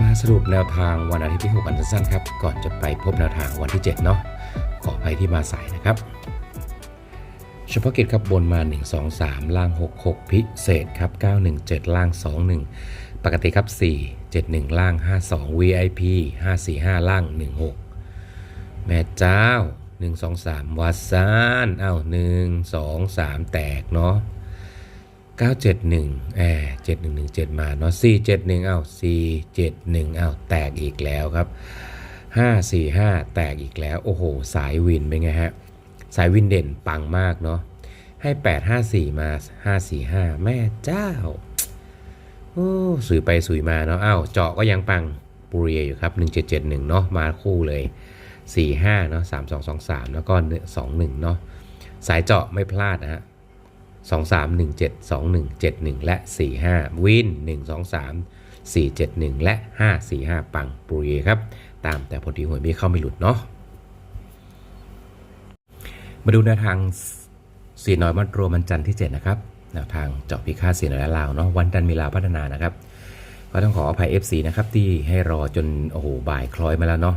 มาสรุปแนวทางวันอาทิตย์ที่6กันสั้นๆครับ ก่อนจะไปพบแนวทางวันที่ 7 เนาะขออภัยที่มาสายนะครับ เฉพาะกิจครับบนมา 1 2 3 ล่าง 6 6 พิเศษครับ 917 ล่าง 21 ปกติครับ 4 71 ล่าง 52 VIP 545 ล่าง 16 แม่เจ้า 1 2 3วัดซาน เอ้า1 2 3 แตกเนาะ 971แอ7117 มาเนาะ471เอ้า471เอ้าแตกอีกแล้วครับ 545 แตกอีกแล้ว โอ้โห สายวินเป็นไงฮะ สายวินเด่นปังมากเนาะให้ 854 มา 545 แม่เจ้า โอ้สุยไปสุยมาเนาะอ้าวเจาะก็ยังปังปุเรียอยู่ครับ 1771 เนาะมาคู่เลย 45 เนาะ3223 แล้วก็ 21 เนาะสายเจาะไม่พลาดนะฮะ 2 3 1 7 2 1 7 1 และ 4 5 วิน 1 2 3 4 7 1 และ 5 4 5 ปังปุรีครับ ตามแต่พอดีหวยไม่เข้าไม่หลุดเนาะมาดูแนวทางสีน้อยมัดรวมวันจันทร์ที่ 7 นะครับแนวทางเจาะพิฆาตสีน้อยและลาวเนาะวันจันทร์มีลาวพัฒนานะครับ ก็ต้องขออภัย FC นะครับที่ให้รอจนโอ้โหบ่ายคล้อยมาแล้วเนาะ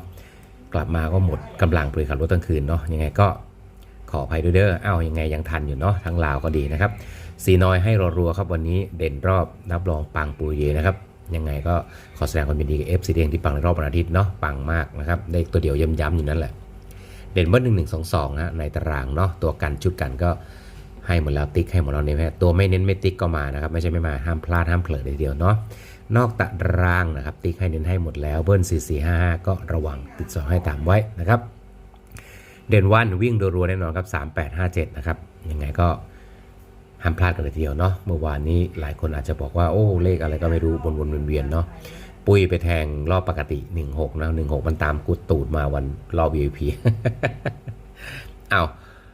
กลับมาก็หมดกำลังไปขับรถตั้งคืนเนาะยังไงก็ ขออภัยด้วยเด้อเอ้ายังไงยังทันอยู่เนาะทั้งลาวก็ดีนะครับสีน้อยให้รัวๆครับวันนี้เด่นรอบรับรองปังปูเยนะครับยังไงก็ขอแสดงความยินดีกับเอฟซีเองที่ปังในรอบวันอาทิตย์เนาะปังมากนะครับได้ตัวเดียวย้ำๆอยู่นั่นแหละ เด่นเบอร์หนึ่งหนึ่งสองสองนะในตารางเนาะตัวกันชุดกันก็ให้หมดแล้วติ๊กให้หมดแล้วเนี่ยตัวไม่เน้นไม่ติ๊กก็มานะครับไม่ใช่ไม่มาห้ามพลาดห้ามเผลอเลยเดียวเนาะนอกตารางนะครับติ๊กให้เน้นให้หมดแล้วเบิ้ลสี่สี่ห้าห้าก็ระวังติดสองให้ตามไว้นะครับ เด่นวันวิ่งรัวๆแน่นอนครับ 3857 นะครับ ยังไงก็ห้ามพลาดกันเลยทีเดียวเนาะ เมื่อวานนี้หลายคนอาจจะบอกว่า โอ้ เลขอะไรก็ไม่รู้วนๆเวียนๆเนาะ ปุ้ยไปแทงรอบปกติ 16 นะ 16 มันตามกุดตูดมาวันรอบ VIP เอา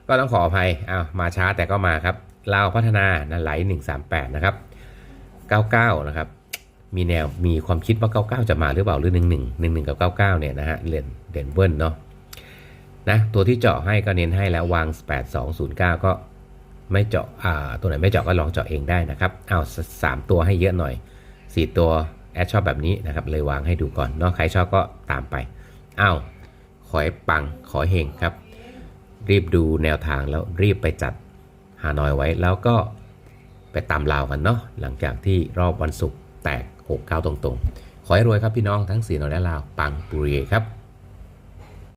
ก็ต้องขออภัยเอามาช้าแต่ก็มาครับลาวพัฒนานะไหล 138 นะครับ 99 นะครับ มีแนวมีความคิดว่า 99 จะมาหรือเปล่าหรือ 11 11 กับ 99 เนี่ยนะฮะเด่นเด่นเบิ้ลเนาะ นะตัวที่เจาะให้ก็เน้นให้แล้ววาง 8209 ก็ไม่เจาะอ่าตัวไหนไม่เจาะก็ลองเจาะเองได้นะครับเอาสามตัวให้เยอะหน่อย 4 ตัวแอดชอบแบบนี้นะครับเลยวางให้ดูก่อนเนาะใครชอบก็ตามไปอ้าวขอให้ปังขอเฮงครับ รีบดูแนวทางแล้วรีบไปจัดหานอยไว้แล้วก็ไปตามลาวกันเนาะหลังจากที่รอบวันศุกร์แตก69ตรงๆ ขอให้รวยครับพี่น้องทั้งสีนอยและลาวปังปุรีครับ